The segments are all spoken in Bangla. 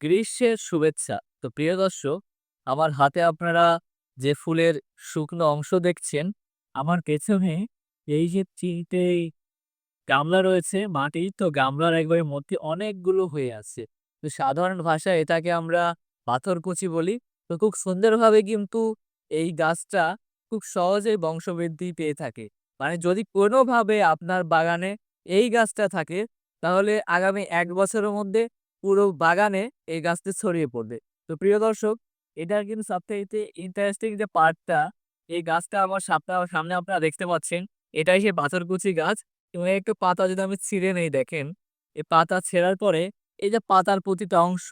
গ্রীষ্মের শুভেচ্ছা। তো প্রিয় দর্শক, আমার হাতে আপনারা যে ফুলের শুকনো অংশ দেখছেন, আমার পেছনে এই যে ৩ টে গামলা রয়েছে মাটির, তো গামলার একবারে মধ্যে অনেকগুলো হয়ে আছে। তো সাধারণ ভাষায় এটাকে আমরা পাথরকুচি বলি। তো খুব সুন্দরভাবে কিন্তু এই গাছটা খুব সহজেই বংশবৃদ্ধি পেয়ে থাকে। মানে যদি কোনোভাবে আপনার বাগানে এই গাছটা থাকে, তাহলে আগামী ১ বছরের মধ্যে পুরো বাগানে এই গাছটি ছড়িয়ে পড়বে। তো প্রিয় দর্শক, এটার কিন্তু সবচাইতে ইন্টারেস্টিং যে পার্টটা, এই গাছটা আমার সাপনা সামনে আপনারা দেখতে পাচ্ছেন, এটাই সেই পাথরকুচি গাছ এবং একটু পাতা যদি আমি ছিঁড়ে নেই দেখেন, এই পাতা ছেঁড়ার পরে এই যে পাতার প্রতিটা অংশ,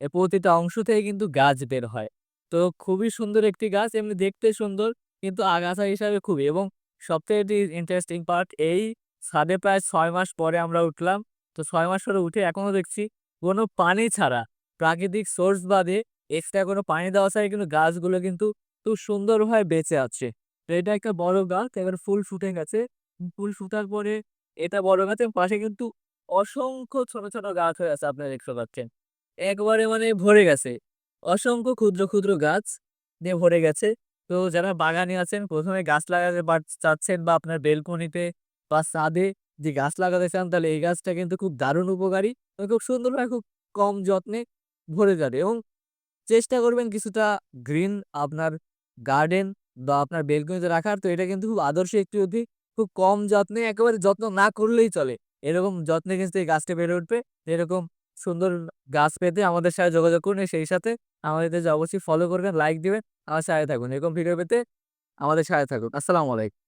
এই প্রতিটা অংশ থেকে কিন্তু গাছ বের হয়। তো খুবই সুন্দর একটি গাছ, এমনি দেখতে সুন্দর কিন্তু আগাছা হিসাবে খুবই এবং সবথেকে এটি ইন্টারেস্টিং পার্ট এই ছাদে প্রায় ছয় মাস পরে আমরা উঠলাম। তো ছয় মাস পরে উঠে এখনও দেখছি কোনো পানি ছাড়া, প্রাকৃতিক সোর্স বাদে এক্সট্রা কোনো পানি দেওয়া ছাড়াই কিন্তু গাছগুলো কিন্তু খুব সুন্দরভাবে বেঁচে আছে। তো এটা একটা বড় গাছ, এবার ফুল ফুটে গেছে। ফুল ফুটার পরে এটা বড় গাছ এবং পাশে কিন্তু অসংখ্য ছোট, ছোট গাছ হয়ে আছে আপনারা দেখতে পাচ্ছেন। একবারে মানে ভরে গেছে। অসংখ্য ক্ষুদ্র, ক্ষুদ্র গাছ দিয়ে ভরে গেছে। তো যারা বাগানে আছেন প্রথমে গাছ লাগাতে চাচ্ছেন বা আপনার বেলকনিতে বা ছাদে যে গাছ লাগাতে চান তাহলে এই গাছটা কিন্তু খুব দারুণ উপকারী। এবং খুব সুন্দরভাবে খুব কম যত্নে ভরে যাবে এবং চেষ্টা করবেন কিছুটা গ্রিন আপনার গার্ডেন বা আপনার বেলকনিতে রাখার। তো এটা কিন্তু খুব আদর্শ একটি উদ্ভিদ। খুব কম যত্নে একেবারে যত্ন না করলেই চলে। এরকম যত্নে কিন্তু এই গাছটা বেড়ে উঠবে। এরকম সুন্দর গাছ পেতে আমাদের সাথে যোগাযোগ করুন। সেই সাথে আমাদের অবশ্যই ফলো করবেন, লাইক দিবেন, আমার সাথে থাকুন। এরকম ভিডিও পেতে আমাদের সাথে থাকুন। আসসালামু আলাইকুম।